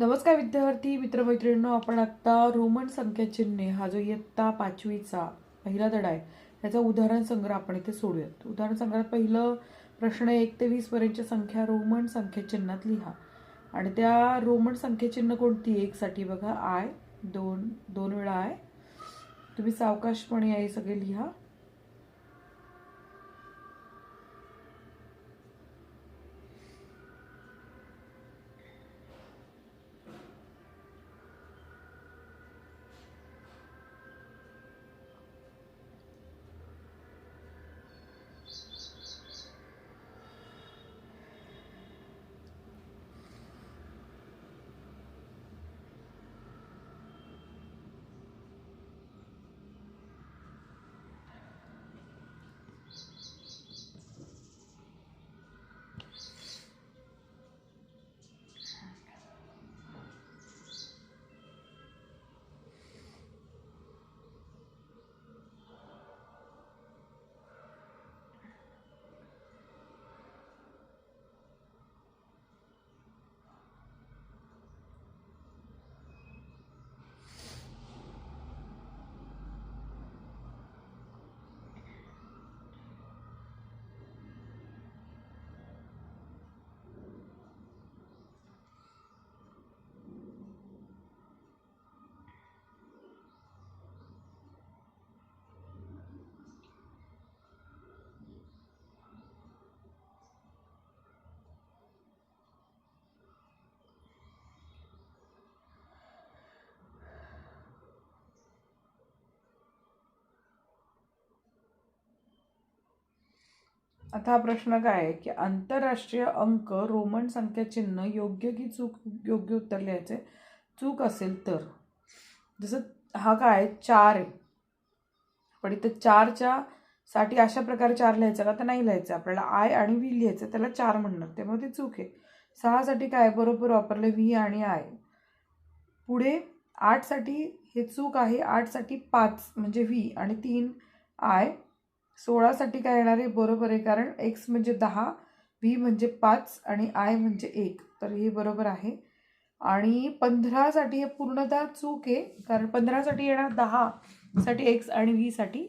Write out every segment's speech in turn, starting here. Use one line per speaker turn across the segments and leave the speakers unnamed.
नमस्कार विद्यार्थी मित्रमैत्रिणींनो आपण आत्ता रोमन संख्या चिन्हे हा जो इयत्ता पाचवीचा पहिला धडा आहे त्याचा उदाहरण संग्रह आपण इथे सोडूयात. उदाहरण संग्रहात पहिलं प्रश्न एक ते वीस संख्या रोमन संख्या चिन्हात लिहा. आणि त्या रोमन संख्या चिन्ह कोणती? एकसाठी बघा आय दोन दोन वेळा आय. तुम्ही सावकाशपणे आहे सगळे लिहा. आता हा प्रश्न काय आहे की आंतरराष्ट्रीय अंक रोमन संख्या चिन्ह योग्य की चूक योग्य उत्तर लिहायचे? चूक असेल तर. जसं हा काय आहे? चार आहे. पण इथं चारच्या साठी अशा प्रकारे चार लिहायचं का? तर नाही लिहायचं. आपल्याला आय आणि व्ही लिहायचं त्याला चार म्हणणार. त्यामुळे ते चूक आहे. सहासाठी काय बरोबर वापरलं व्ही आणि आय पुढे आठसाठी हे चूक आहे. आठसाठी पाच म्हणजे व्ही आणि तीन आय सोळासाठी काय येणार आहे? बरोबर आहे. कारण एक्स म्हणजे दहा व्ही म्हणजे पाच आणि आय म्हणजे एक. तर हे बरोबर आहे. आणि पंधरासाठी हे पूर्णतः चूक आहे. कारण पंधरासाठी येणार दहासाठी एक्स आणि व्हीसाठी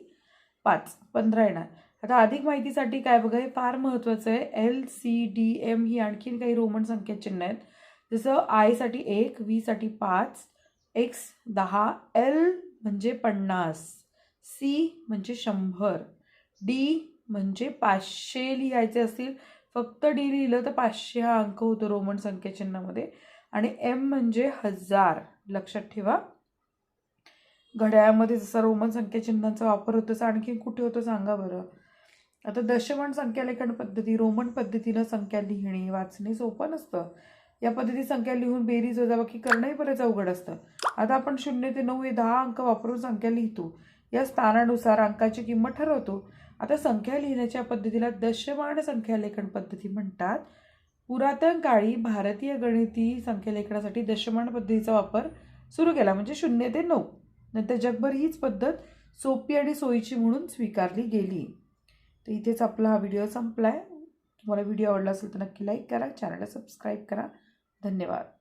पाच. पंधरा येणार. आता अधिक माहितीसाठी काय बघा हे फार महत्त्वाचं आहे. एल सी डी एम ही आणखीन काही रोमन संख्या चिन्ह आहेत. जसं आयसाठी एक व्हीसाठी पाच एक्स दहा एल म्हणजे पन्नास सी म्हणजे शंभर. डी म्हणजे पाचशे लिहायचे असतील. फक्त डी लिहिलं तर पाचशे हा अंक होतो रोमन संख्याचिन्हामध्ये. आणि एम म्हणजे हजार. लक्षात ठेवा. घड्याळामध्ये जसा रोमन संख्याचिन्हांचा वापर होतो तसा आणखी कुठे होतो सांगा बरं. आता दशमन संख्यालेखन पद्धती रोमन पद्धतीनं संख्या लिहिणे वाचणे सोपं नसतं. या पद्धती संख्या लिहून बेरीज वजाबाकी करणंही बरंच अवघड असतं. आता आपण शून्य ते नऊ हे दहा अंक वापरून संख्या लिहितो. या स्थानानुसार अंकाची किंमत ठरवतो. आता संख्या लिहिण्याच्या पद्धतीला दशमान संख्यालेखन पद्धती म्हणतात. पुरातन काळी भारतीय गणिती संख्यालेखनासाठी दशमान पद्धतीचा वापर सुरू केला म्हणजे शून्य ते नऊ. नंतर जगभर हीच पद्धत सोपी आणि सोयीची म्हणून स्वीकारली गेली. तर इथेच आपला हा व्हिडिओ संपला आहे तुम्हाला व्हिडिओ आवडला असेल तर नक्की लाईक करा चॅनलला सबस्क्राईब करा. धन्यवाद.